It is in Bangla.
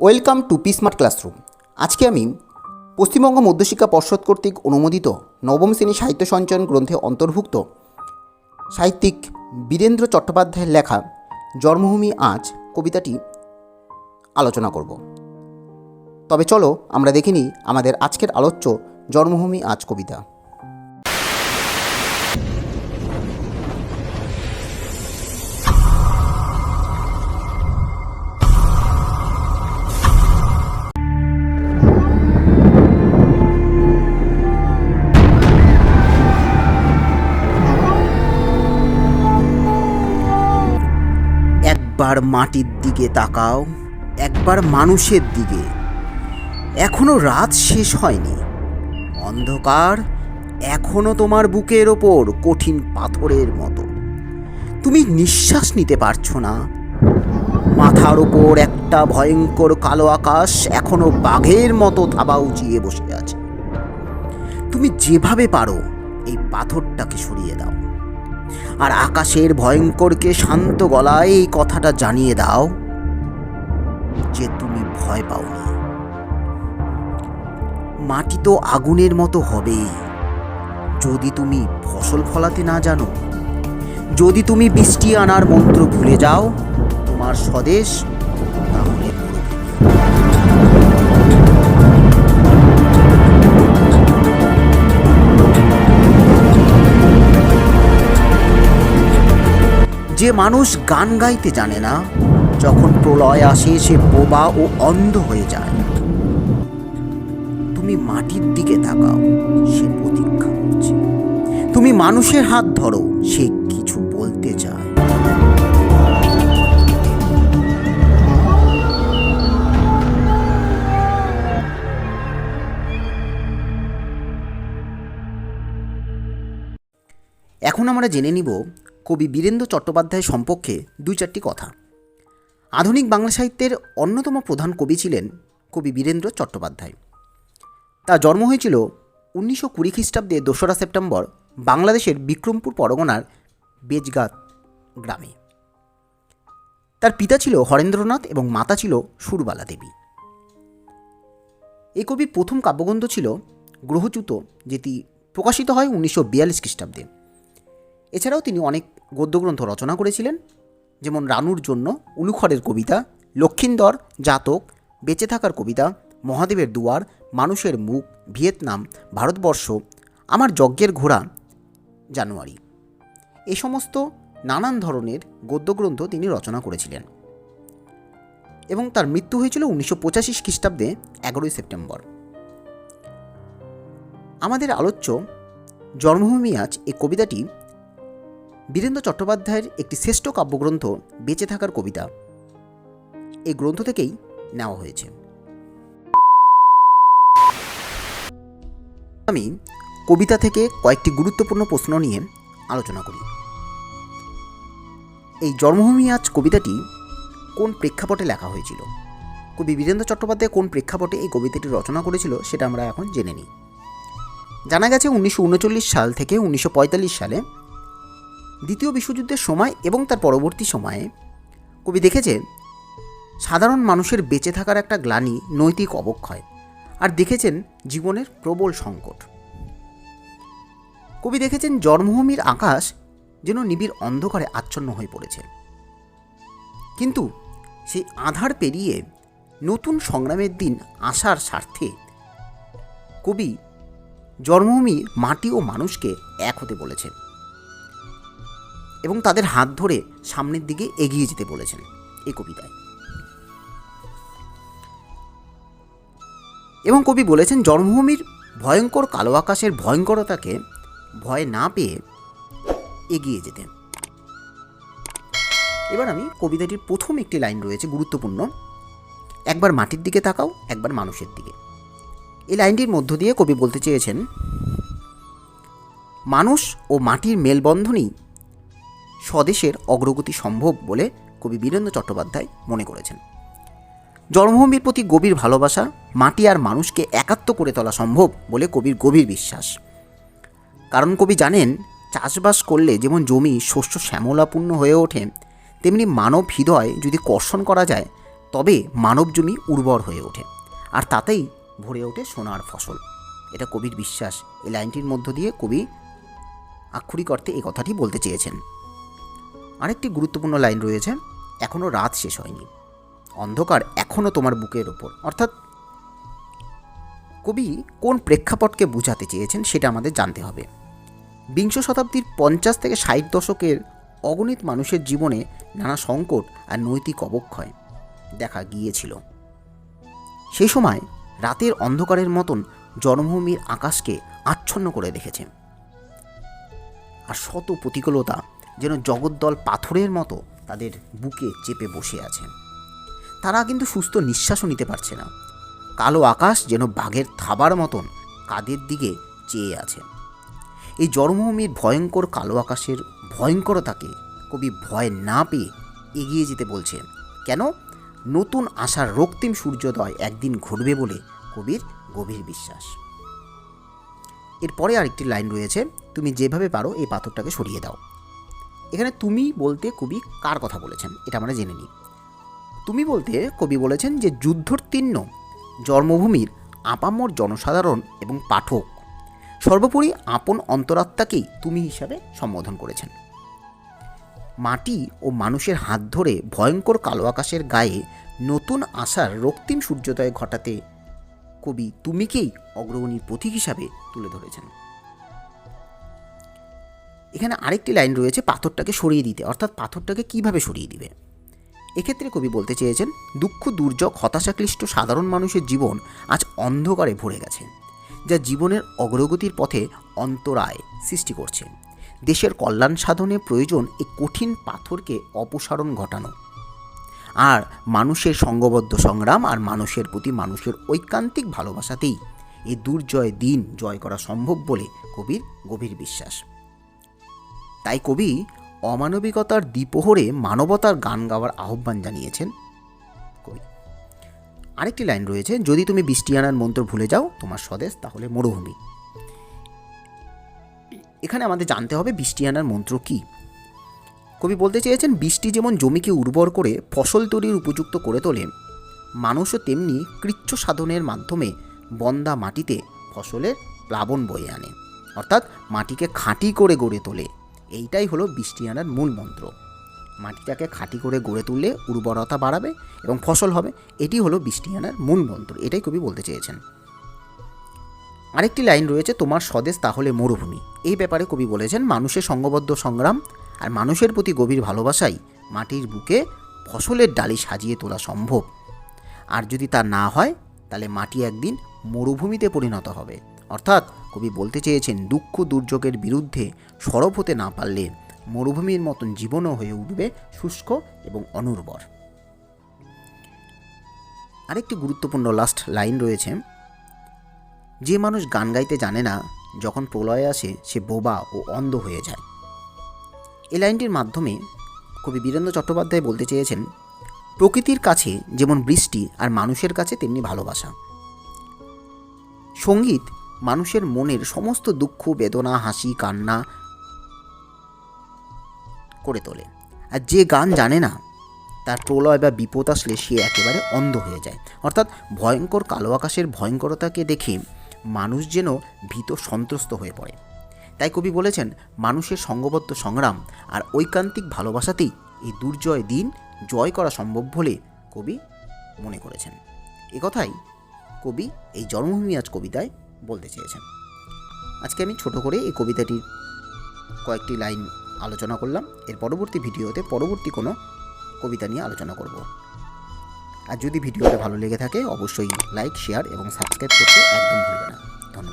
Welcome to P smart classroom আজকে আমি পশ্চিমবঙ্গ মধ্যশিক্ষা পর্ষদ কর্তৃক অনুমোদিত নবম শ্রেণি সাহিত্য সঞ্চয়ন গ্রন্থে অন্তর্ভুক্ত সাহিত্যিক বীরেন্দ্র চট্টোপাধ্যায়ের লেখা জন্মভূমি আজ কবিতাটি আলোচনা করব। তবে চলো আমরা দেখিনি আমাদের আজকের আলোচ্য জন্মভূমি আজ কবিতা। একবার মাটির দিকে তাকাও, একবার মানুষের দিকে। এখনও রাত শেষ হয়নি। অন্ধকার এখনও তোমার বুকের ওপর কঠিন পাথরের মতো। তুমি নিঃশ্বাস নিতে পারছ না। মাথার ওপর একটা ভয়ঙ্কর কালো আকাশ এখনও বাঘের মতো থাবা উঁচিয়ে বসে আছে। তুমি যেভাবে পারো, এই পাথরটাকে সরিয়ে দাও। আর আকাশের ভয়ঙ্করকে শান্ত গলায় এই কথাটা জানিয়ে দাও যে তুমি ভয় পাও না। মাটি তো আগুনের মতো হবেই যদি তুমি ফসল ফলাতে না জানো, যদি তুমি বৃষ্টি আনার মন্ত্র ভুলে যাও, তোমার স্বদেশ যে মানুষ গান গাইতে জানে না, যখন প্রলয় আসে সে বোবা ও অন্ধ হয়ে যায়। তুমি মাটির দিকে তাকাও, সে প্রতীক্ষা করছে। তুমি মানুষের হাত ধরো, সে কিছু বলতে চায়। এখন আমরা জেনে নিব কবি বীরেন্দ্র চট্টোপাধ্যায় সম্পর্কে দুই চারটি কথা। আধুনিক বাংলা সাহিত্যের অন্যতম প্রধান কবি ছিলেন কবি বীরেন্দ্র চট্টোপাধ্যায়। তার জন্ম হয়েছিল উনিশশো কুড়ি খ্রিস্টাব্দে দোসরা সেপ্টেম্বর বাংলাদেশের বিক্রমপুর পরগনার বেজগাত গ্রামে। তার পিতা ছিল হরেন্দ্রনাথ এবং মাতা ছিল সুরবালা দেবী। এই কবির প্রথম কাব্যগ্রন্থ ছিল গ্রহচ্যুত, যেটি প্রকাশিত হয় উনিশশো বিয়াল্লিশ খ্রিস্টাব্দে। এছাড়াও তিনি অনেক গদ্যগ্রন্থ রচনা করেছিলেন, যেমন রানুর জন্য উলুখড়ের কবিতা, লক্ষিন্দর জাতক, বেঁচে থাকার কবিতা, মহাদেবের দুয়ার, মানুষের মুখ, ভিয়েতনাম, ভারতবর্ষ, আমার যজ্ঞের ঘোড়া, জানুয়ারি। এ সমস্ত নানান ধরনের গদ্যগ্রন্থ তিনি রচনা করেছিলেন। এবং তার মৃত্যু হয়েছিল উনিশশো পঁচাশি খ্রিস্টাব্দে, এগারোই সেপ্টেম্বর। আমাদের আলোচ্য জন্মভূমি আজ এই কবিতাটি বীরেন্দ্র চট্টোপাধ্যায়ের একটি শ্রেষ্ঠ কাব্যগ্রন্থ বেঁচে থাকার কবিতা। এই গ্রন্থ থেকেই নেওয়া হয়েছে। আমি কবিতা থেকে কয়েকটি গুরুত্বপূর্ণ প্রশ্ন নিয়ে আলোচনা করি। এই জন্মভূমি আজ কবিতাটি কোন প্রেক্ষাপটে লেখা হয়েছিল? কবি বীরেন্দ্র চট্টোপাধ্যায় কোন প্রেক্ষাপটে এই কবিতাটি রচনা করেছিল সেটা আমরা এখন জেনে নিই। জানা গেছে উনিশশো উনচল্লিশ সাল থেকে উনিশশো পঁয়তাল্লিশ সালে দ্বিতীয় বিশ্বযুদ্ধের সময় এবং তার পরবর্তী সময়ে কবি দেখেছেন, সাধারণ মানুষের বেঁচে থাকার একটা গ্লানি নৈতিক অবক্ষয় আর দেখেছেন জীবনের প্রবল সংকট। কবি দেখেছেন জন্মভূমির আকাশ যেন নিবিড় অন্ধকারে আচ্ছন্ন হয়ে পড়েছে। কিন্তু সেই আধার পেরিয়ে নতুন সংগ্রামের দিন আসার স্বার্থে কবি জন্মভূমির মাটি ও মানুষকে এক হতে বলেছেন। এবং তাদের হাত ধরে সামনের দিকে এগিয়ে যেতে বলেছেন এই কবিতায়। এবং কবি বলেছেন, জন্মভূমির ভয়ঙ্কর কালো আকাশের ভয়ঙ্করতাকে ভয় না পেয়ে এগিয়ে যেতে। এবার আমি কবিতাটির প্রথম একটি লাইন রয়েছে, গুরুত্বপূর্ণ। একবার মাটির দিকে তাকাও, একবার মানুষের দিকে। এই লাইনটির মধ্য দিয়ে কবি বলতে চেয়েছেন, মানুষ ও মাটির মেলবন্ধনই স্বদেশের অগ্রগতি সম্ভব বলে কবি বীরেন্দ্র চট্টোপাধ্যায় মনে করেছেন। জন্মভূমির প্রতি গভীর ভালোবাসা মাটি আর মানুষকে একাত্ম করে তোলা সম্ভব বলে কবির গভীর বিশ্বাস। কারণ কবি জানেন, চাষবাস করলে যেমন জমি শস্য শ্যামলাপূর্ণ হয়ে ওঠে, তেমনি মানব হৃদয় যদি কর্ষণ করা যায়, তবে মানব জমি উর্বর হয়ে ওঠে আর তাতেই ভরে ওঠে সোনার ফসল। এটা কবির বিশ্বাস। এই লাইনটির মধ্য দিয়ে কবি আক্ষরিক অর্থে এই কথাটি বলতে চেয়েছেন। আরেকটি গুরুত্বপূর্ণ লাইন রয়েছে এখনও রাত শেষ হয়নি। অন্ধকার এখনও তোমার বুকের ওপর। অর্থাৎ কবি কোন প্রেক্ষাপটকে বোঝাতে চেয়েছেন সেটা আমাদের জানতে হবে। বিংশ শতাব্দীর পঞ্চাশ থেকে ষাট দশকের অগণিত মানুষের জীবনে নানা সংকট আর নৈতিক অবক্ষয় দেখা গিয়েছিল। সেই সময় রাতের অন্ধকারের মতন জন্মভূমির আকাশকে আচ্ছন্ন করে রেখেছে। আর শত প্রতিকূলতা যেন জগদ্দল পাথরের মতো তাদের বুকে চেপে বসে আছেন। তারা কিন্তু সুস্থ নিঃশ্বাসও নিতে পারছে না। কালো আকাশ যেন বাঘের থাবার মতন কাদের দিকে চেয়ে আছে। এই জন্মভূমির ভয়ঙ্কর কালো আকাশের ভয়ঙ্করতাকে কবি ভয় না পেয়ে এগিয়ে যেতে বলছে কেন? নতুন আশার রক্তিম সূর্যোদয় একদিন ঘটবে বলে কবির গভীর বিশ্বাস। এরপরে আরেকটি লাইন রয়েছে, তুমি যেভাবে পারো এই পাথরটাকে সরিয়ে দাও। এখানে তুমি বলতে কবি কার কথা বলেছেন? এটা আমরা জেনে নিই। তুমি বলতে কবি বলেছেন যে যুদ্ধোত্তীর্ণ, জন্মভূমির আপামর জনসাধারণ এবং পাঠক, সর্বোপরি আপন অন্তরাত্মাকেই তুমি হিসাবে সম্বোধন করেছেন। মাটি ও মানুষের হাত ধরে ভয়ঙ্কর কালো আকাশের গায়ে নতুন আশার রক্তিম সূর্যোদয় ঘটাতে কবি তুমিকেই অগ্রগণীর প্রতীক হিসাবে তুলে ধরেছেন? এখানে আরেকটি লাইন রয়েছে, পাথরটাকে সরিয়ে দিতে। অর্থাৎ পাথরটাকে কীভাবে সরিয়ে দিবে? এক্ষেত্রে কবি বলতে চেয়েছেন, দুঃখ, দুর্যোগ, হতাশাক্লিষ্ট সাধারণ মানুষের জীবন আজ অন্ধকারে ভরে গেছে, যা জীবনের অগ্রগতির পথে অন্তরায় সৃষ্টি করছে। দেশের কল্যাণ সাধনে প্রয়োজন এই কঠিন পাথরকে অপসারণ ঘটানো। আর মানুষের সঙ্গবদ্ধ সংগ্রাম আর মানুষের প্রতি মানুষের ঐকান্তিক ভালোবাসাতেই এই দুর্জয় দিন জয় করা সম্ভব বলে কবির গভীর বিশ্বাস। তাই কবি অমানবিকতার দ্বিপ্রহরে মানবতার গান গাওয়ার আহ্বান জানিয়েছেন। কবি। আরেকটি লাইন রয়েছে, যদি তুমি বৃষ্টি আনার মন্ত্র ভুলে যাও, তোমার স্বদেশ তাহলে মরুভূমি। এখানে আমাদের জানতে হবে বৃষ্টি আনার মন্ত্র কী। কবি বলতে চেয়েছেন, বৃষ্টি যেমন জমিকে উর্বর করে, ফসল তৈরির উপযুক্ত করে তোলে, মানুষও তেমনি কৃচ্ছ সাধনের মাধ্যমে বন্দা মাটিতে ফসলের প্লাবন বয়ে আনে। অর্থাৎ মাটিকে খাঁটি করে গড়ে তোলে। এইটাই হলো বৃষ্টি আনার মূল মন্ত্র। মাটিটাকে খাঁটি করে গড়ে তুললে উর্বরতা বাড়াবে এবং ফসল হবে, এটি হলো বৃষ্টি আনার মূল মন্ত্র, এটাই কবি বলতে চেয়েছেন। আরেকটি লাইন রয়েছে, তোমার স্বদেশ তাহলে মরুভূমি। এই ব্যাপারে কবি বলেছেন, মানুষের সঙ্গবদ্ধ সংগ্রাম আর মানুষের প্রতি গভীর ভালোবাসাই মাটির বুকে ফসলের ডালি সাজিয়ে তোলা সম্ভব। আর যদি তা না হয়, তাহলে মাটি একদিন মরুভূমিতে পরিণত হবে। অর্থাৎ কবি বলতে চেয়েছেন, দুঃখ দুর্যোগের বিরুদ্ধে সরব হতে না পারলে মরুভূমির মতন জীবনও হয়ে উঠবে শুষ্ক এবং অনুর্বর। আরেকটি গুরুত্বপূর্ণ লাস্ট লাইন রয়েছে, যে মানুষ গান গাইতে জানে না, যখন প্রলয় আসে সে বোবা ও অন্ধ হয়ে যায়। এই লাইনটির মাধ্যমে কবি বীরেন্দ্র চট্টোপাধ্যায় বলতে চেয়েছেন, প্রকৃতির কাছে যেমন বৃষ্টি আর মানুষের কাছে তেমনি ভালোবাসা। সংগীত মানুষের মনের সমস্ত দুঃখ, বেদনা, হাসি, কান্না করে তোলে। আর যে গান জানে না, তার প্রলয় বা বিপদ আসলে সে একেবারে অন্ধ হয়ে যায়। অর্থাৎ ভয়ঙ্কর কালো আকাশের ভয়ঙ্করতাকে দেখে মানুষ যেন ভীত সন্ত্রস্ত হয়ে পড়ে। তাই কবি বলেছেন, মানুষের সঙ্গবদ্ধ সংগ্রাম আর ঐকান্তিক ভালোবাসাতেই এই দুর্জয় দিন জয় করা সম্ভব বলে কবি মনে করেছেন। কথাই কবি এই জন্মভূমি আজ কবিতায় বলতে চেয়েছেন। আজকে আমি ছোট করে এই কবিতাটির কয়েকটি লাইন আলোচনা করলাম। এর পরবর্তী ভিডিওতে পরবর্তী কোনো কবিতা নিয়ে আলোচনা করব। আর যদি ভিডিওটা ভালো লেগে থাকে, অবশ্যই লাইক, শেয়ার এবং সাবস্ক্রাইব করতে একদম ভুলবে না। ধন্যবাদ।